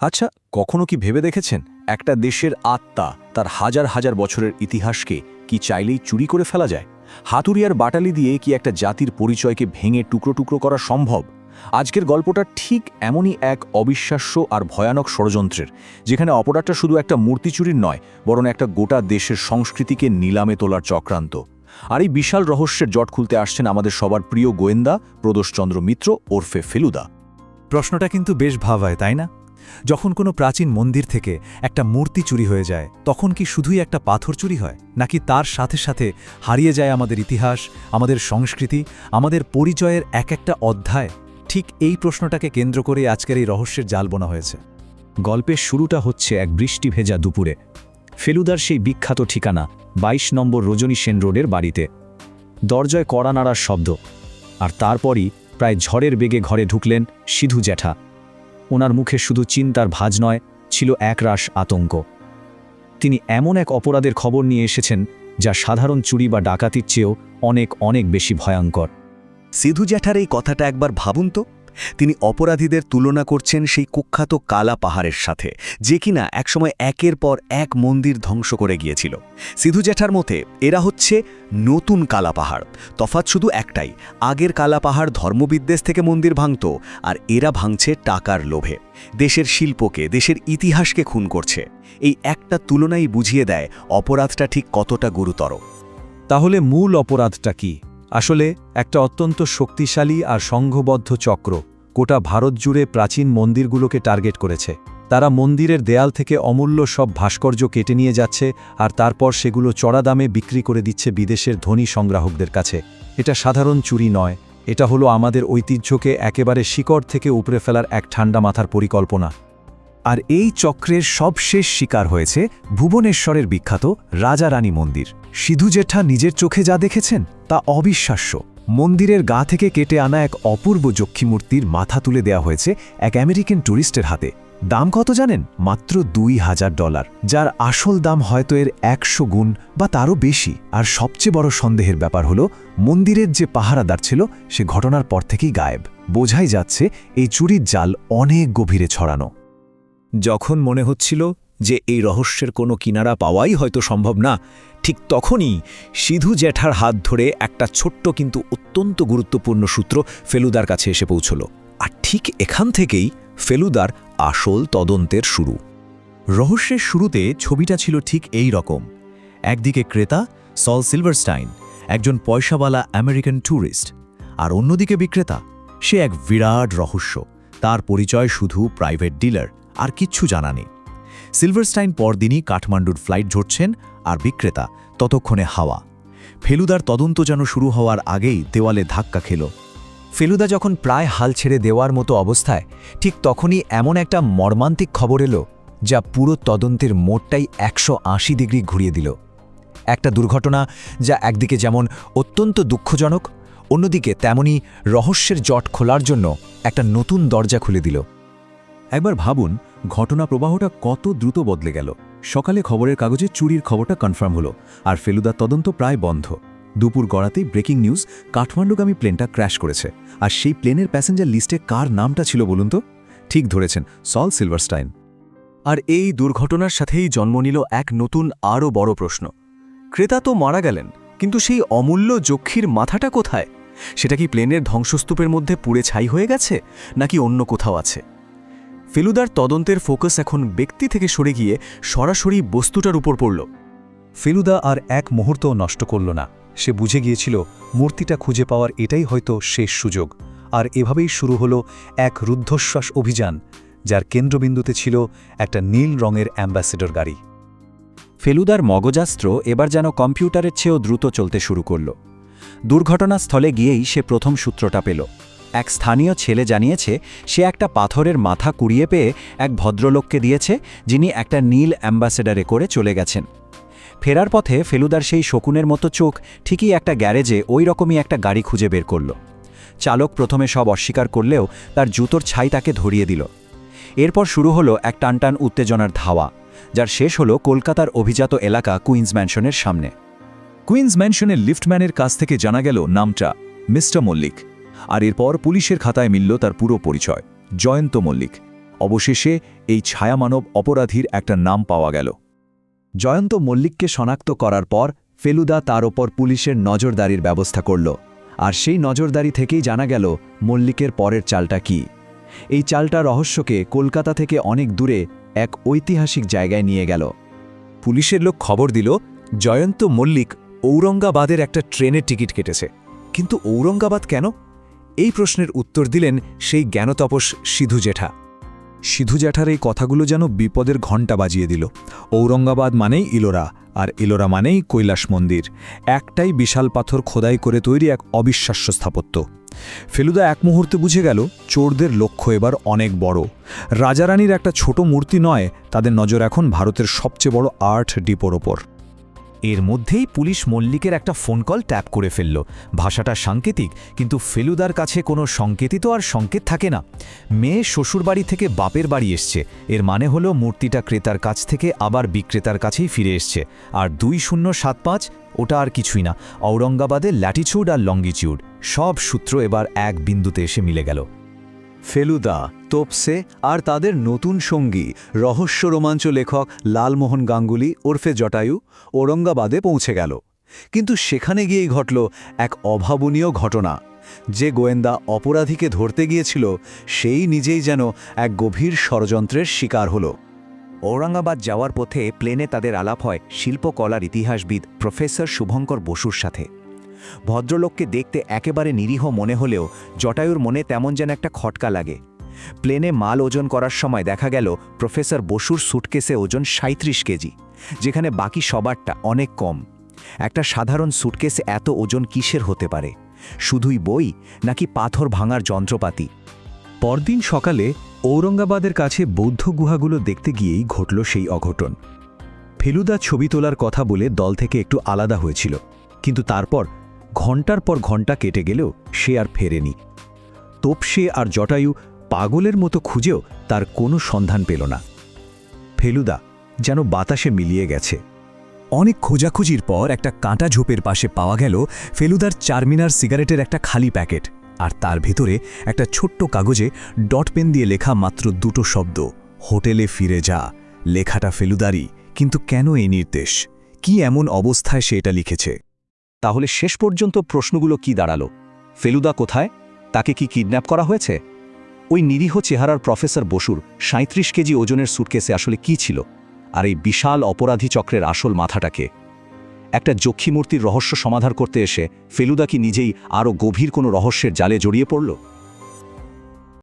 আচ্ছা কখনো কি ভেবে দেখেছেন একটা দেশের আত্মা তার হাজার হাজার বছরের ইতিহাসকে কি চাইলেই চুরি করে ফেলা যায়? হাতুরিয়ার বাটালি দিয়ে কি একটা জাতির পরিচয়কে ভেঙে টুকরো টুকরো করা সম্ভব? আজকের গল্পটা ঠিক এমনই এক অবিশ্বাস্য আর ভয়ানক ষড়যন্ত্রের, যেখানে অপরাধটা শুধু একটা মূর্তি চুরির নয়, বরং একটা গোটা দেশের সংস্কৃতিকে নিলামে তোলার চক্রান্ত। আর এই বিশাল রহস্যের জট খুলতে আসছেন আমাদের সবার প্রিয় গোয়েন্দা প্রদোষচন্দ্র মিত্র ওরফে ফেলুদা। প্রশ্নটা কিন্তু বেশ ভাবায়, তাই না? যখন কোনো প্রাচীন মন্দির থেকে একটা মূর্তি চুরি হয়ে যায়, তখন কি শুধুই একটা পাথর চুরি হয়? নাকি তার সাথে সাথে হারিয়ে যায় আমাদের ইতিহাস, আমাদের সংস্কৃতি, আমাদের পরিচয়ের এক একটা অধ্যায়? ঠিক এই প্রশ্নটাকে কেন্দ্র করে আজকের এই রহস্যের জাল বোনা হয়েছে। গল্পের শুরুটা হচ্ছে এক বৃষ্টি ভেজা দুপুরে। ফেলুদার সেই বিখ্যাত ঠিকানা ২২ নম্বর রজনী সেন রোডের বাড়িতে। দরজায় কড়া নাড়ার শব্দ। আর তারপরই প্রায় ঝড়ের বেগে ঘরে ঢুকলেন সিধু জ্যাঠা। ওনার মুখে শুধু চিন্তার ভাজ নয়, ছিল একরাশ আতঙ্ক। তিনি এমন এক অপরাধের খবর নিয়ে এসেছেন, যা সাধারণ চুরি বা ডাকাতির চেয়েও অনেক অনেক বেশি ভয়ঙ্কর। সিধু জ্যাঠার এই কথাটা একবার ভাবুন তো। তিনি অপরাধীদের তুলনা করছেন সেই কুখ্যাত কালা পাহাড়ের সাথে, যে কিনা একসময় একের পর এক মন্দির ধ্বংস করে গিয়েছিল। সিধু জ্যাঠার মতে, এরা হচ্ছে নতুন কালা পাহাড়। তফাৎ শুধু একটাই, আগের কালা পাহাড় ধর্মবিদ্বেষ থেকে মন্দির ভাঙত, আর এরা ভাঙছে টাকার লোভে। দেশের শিল্পকে, দেশের ইতিহাসকে খুন করছে। এই একটা তুলনাই বুঝিয়ে দেয় অপরাধটা ঠিক কতটা গুরুতর। তাহলে মূল অপরাধটা কি? আসলে, একটা অত্যন্ত শক্তিশালী আর সংঘবদ্ধ চক্র, গোটা ভারত জুড়ে প্রাচীন মন্দিরগুলোকে টার্গেট করেছে। তারা মন্দিরের দেয়াল থেকে অমূল্য সব ভাস্কর্য কেটে নিয়ে যাচ্ছে আর তারপর সেগুলো চড়া দামে বিক্রি করে দিচ্ছে বিদেশের ধনী সংগ্রাহকদের কাছে। এটা সাধারণ চুরি নয়, এটা হলো আমাদের ঐতিহ্যকে একেবারে শিকড় থেকে উপড়ে ফেলার এক ঠান্ডা মাথার পরিকল্পনা। আর এই চক্রের সবশেষ শিকার হয়েছে ভুবনেশ্বরের বিখ্যাত রাজা রানী মন্দির। সিধু জেঠা নিজের চোখে যা দেখেছেন, তা অবিশ্বাস্য। মন্দিরের গা থেকে কেটে আনা এক অপূর্ব যক্ষীমূর্তির মাথা তুলে দেওয়া হয়েছে এক আমেরিকান ট্যুরিস্টের হাতে। দাম কত জানেন? মাত্র দুই হাজার ডলার, যার আসল দাম হয়তো এর একশো গুণ বা তারও বেশি। আর সবচেয়ে বড় সন্দেহের ব্যাপার হলো, মন্দিরের যে পাহারাদার ছিল, সে ঘটনার পর থেকেই গায়েব। বোঝাই যাচ্ছে, এই চুরির জাল অনেক গভীরে ছড়ানো। যখন মনে হচ্ছিল যে এই রহস্যের কোনো কিনারা পাওয়াই হয়তো সম্ভব না, ঠিক তখনই সিধু জ্যাঠার হাত ধরে একটা ছোট্ট কিন্তু অত্যন্ত গুরুত্বপূর্ণ সূত্র ফেলুদার কাছে এসে পৌঁছল। আর ঠিক এখান থেকেই ফেলুদার আসল তদন্তের শুরু। রহস্যের শুরুতে ছবিটা ছিল ঠিক এই রকম। একদিকে ক্রেতা, সল সিলভারস্টাইন, একজন পয়সাওয়ালা আমেরিকান ট্যুরিস্ট, আর অন্যদিকে বিক্রেতা। সে এক বিরাট রহস্য। তার পরিচয় শুধু প্রাইভেট ডিলার। আর কিচ্ছু জানা নেই। সিলভারস্টাইন পরদিনই কাঠমান্ডুর ফ্লাইট ঝরছেন আর বিক্রেতা, ততক্ষণে হাওয়া। ফেলুদার তদন্ত যেন শুরু হওয়ার আগেই দেওয়ালে ধাক্কা খেল। ফেলুদা যখন প্রায় হাল ছেড়ে দেওয়ার মতো অবস্থায়, ঠিক তখনই এমন একটা মর্মান্তিক খবর এলো, যা পুরো তদন্তের মোড়টাই একশো আশি ডিগ্রি ঘুরিয়ে দিল। একটা দুর্ঘটনা যা একদিকে যেমন অত্যন্ত দুঃখজনক, অন্যদিকে তেমনি রহস্যের জট খোলার জন্য একটা নতুন দরজা খুলে দিল। একবার ভাবুন, ঘটনা প্রবাহটা কত দ্রুত বদলে গেল। সকালে খবরের কাগজে চুরির খবরটা কনফার্ম হলো, আর ফেলুদার তদন্ত প্রায় বন্ধ। দুপুর গড়াতেই ব্রেকিং নিউজ, কাঠমান্ডুগামী প্লেনটা ক্র্যাশ করেছে। আর সেই প্লেনের প্যাসেঞ্জার লিস্টে কার নামটা ছিল বলুন তো? ঠিক ধরেছেন, সল সিলভারস্টাইন। আর এই দুর্ঘটনার সাথেই জন্ম নিল এক নতুন, আরও বড় প্রশ্ন। ক্রেতা তো মারা গেলেন, কিন্তু সেই অমূল্য যক্ষীর মাথাটা কোথায়? সেটা কি প্লেনের ধ্বংসস্তূপের মধ্যে পুড়ে ছাই হয়ে গেছে, নাকি অন্য কোথাও আছে? ফেলুদার তদন্তের ফোকাস এখন ব্যক্তি থেকে সরে গিয়ে সরাসরি বস্তুটার উপর পড়ল। ফেলুদা আর এক মুহূর্ত নষ্ট করল না। সে বুঝে গিয়েছিল, মূর্তিটা খুঁজে পাওয়ার এটাই হয়তো শেষ সুযোগ। আর এভাবেই শুরু হলো এক রুদ্ধশ্বাস অভিযান, যার কেন্দ্রবিন্দুতে ছিল একটা নীল রঙের অ্যাম্বাসেডর গাড়ি। ফেলুদার মগজাস্ত্র এবার যেন কম্পিউটারের চেয়েও দ্রুত চলতে শুরু করল। দুর্ঘটনাস্থলে গিয়েই সে প্রথম সূত্রটা পেল। এক স্থানীয় ছেলে জানিয়েছে, সে একটা পাথরের মাথা কুড়িয়ে পেয়ে এক ভদ্রলোককে দিয়েছে, যিনি একটা নীল অ্যাম্বাসেডারে করে চলে গেছেন। ফেরার পথে ফেলুদার সেই শকুনের মতো চোখ ঠিকই একটা গ্যারেজে ওই রকমই একটা গাড়ি খুঁজে বের করল। চালক প্রথমে সব অস্বীকার করলেও তার জুতোর ছাই তাকে ধরিয়ে দিল। এরপর শুরু হলো এক টানটান উত্তেজনার ধাওয়া, যার শেষ হলো কলকাতার অভিজাত এলাকা কুইন্স ম্যানশনের সামনে। কুইন্স ম্যানশনের লিফটম্যানের কাছ থেকে জানা গেল নামটা, মিস্টার মল্লিক। আর এরপর পুলিশের খাতায় মিলল তার পুরো পরিচয়, জয়ন্ত মল্লিক। অবশেষে এই ছায়ামানব অপরাধীর একটা নাম পাওয়া গেল। জয়ন্ত মল্লিককে শনাক্ত করার পর ফেলুদা তার ওপর পুলিশের নজরদারির ব্যবস্থা করল। আর সেই নজরদারি থেকেই জানা গেল মল্লিকের পরের চালটা কি। এই চালটা রহস্যকে কলকাতা থেকে অনেক দূরে এক ঐতিহাসিক জায়গায় নিয়ে গেল। পুলিশের লোক খবর দিল, জয়ন্ত মল্লিক ঔরঙ্গাবাদের একটা ট্রেনের টিকিট কেটেছে। কিন্তু ঔরঙ্গাবাদ কেন? এই প্রশ্নের উত্তর দিলেন সেই জ্ঞানতপস সিধু জেঠা। সিধু জ্যাঠার এই কথাগুলো যেন বিপদের ঘণ্টা বাজিয়ে দিল। ঔরঙ্গাবাদ মানেই ইলোরা, আর ইলোরা মানেই কৈলাস মন্দির। একটাই বিশাল পাথর খোদাই করে তৈরি এক অবিশ্বাস্য স্থাপত্য। ফেলুদা এক মুহূর্তে বুঝে গেল, চোরদের লক্ষ্য এবার অনেক বড়। রাজারানীর একটা ছোট মূর্তি নয়, তাদের নজর এখন ভারতের সবচেয়ে বড় আর্ট ডিপোর ওপর। এর মধ্যেই পুলিশ মল্লিকের একটা ফোন কল ট্যাপ করে ফেলল। ভাষাটা সাংকেতিক, কিন্তু ফেলুদার কাছে কোনো সংকেতই তো আর সংকেত থাকে না। মেয়ে শ্বশুরবাড়ি থেকে বাপের বাড়ি এসছে। এর মানে হলো মূর্তিটা ক্রেতার কাছ থেকে আবার বিক্রেতার কাছেই ফিরে এসছে। আর দুই শূন্য সাত পাঁচ, ওটা আর কিছুই না। ঔরঙ্গাবাদের ল্যাটিচিউড আর লঙ্গিচিউড সব সূত্র এবার এক বিন্দুতে এসে মিলে গেল। ফেলুদা, তোপসে আর তাদের নতুন সঙ্গী, রহস্য রোমাঞ্চ লেখক লালমোহন গাঙ্গুলি ওরফে জটায়ু ঔরঙ্গাবাদে পৌঁছে গেল। কিন্তু সেখানে গিয়েই ঘটল এক অভাবনীয় ঘটনা। যে গোয়েন্দা অপরাধীকে ধরতে গিয়েছিল, সেই নিজেই যেন এক গভীর ষড়যন্ত্রের শিকার হল। ঔরঙ্গাবাদ যাওয়ার পথে প্লেনে তাদের আলাপ হয় শিল্পকলার ইতিহাসবিদ প্রফেসর শুভঙ্কর বসুর সাথে। ভদ্রলোককে দেখতে একেবারে নিরীহ মনে হলেও জটায়ুর মনে তেমন যেন একটা খটকা লাগে। প্লেনে মাল ওজন করার সময় দেখা গেল প্রফেসর বসুর সুটকেসে ওজন সাঁত্রিশ কেজি, যেখানে বাকি সবারটা অনেক কম। একটা সাধারণ সুটকেসে এত ওজন কিসের হতে পারে? শুধুই বই নাকি পাথর ভাঙার যন্ত্রপাতি? পরদিন সকালে ঔরঙ্গাবাদের কাছে বৌদ্ধ গুহাগুলো দেখতে গিয়েই ঘটল সেই অঘটন। ফেলুদা ছবি তোলার কথা বলে দল থেকে একটু আলাদা হয়েছিল, কিন্তু তারপর ঘণ্টার পর ঘণ্টা কেটে গেলেও সে আর ফেরেনি। তোপসে আর জটায়ু পাগলের মতো খুঁজেও তার কোনো সন্ধান পেল না। ফেলুদা যেন বাতাসে মিলিয়ে গেছে। অনেক খোঁজাখুঁজির পর একটা কাঁটা ঝোপের পাশে পাওয়া গেল ফেলুদার চারমিনার সিগারেটের একটা খালি প্যাকেট আর তার ভেতরে একটা ছোট্ট কাগজে ডট পেন দিয়ে লেখা মাত্র দুটো শব্দ, হোটেলে ফিরে যা। লেখাটা ফেলুদারি কিন্তু কেন এই নির্দেশ? কি এমন অবস্থায় সে এটা লিখেছে? তাহলে শেষ পর্যন্ত প্রশ্নগুলো কি দাঁড়াল? ফেলুদা কোথায়? তাকে কি কিডন্যাপ করা হয়েছে? ওই নিরীহ চেহারার প্রফেসর বসুর সাঁত্রিশ কেজি ওজনের সুটকেসে আসলে কি ছিল? আর এই বিশাল অপরাধী চক্রের আসল মাথাটাকে একটা যক্ষী মূর্তির রহস্য সমাধান করতে এসে ফেলুদা কি নিজেই আরও গভীর কোনো রহস্যের জালে জড়িয়ে পড়ল?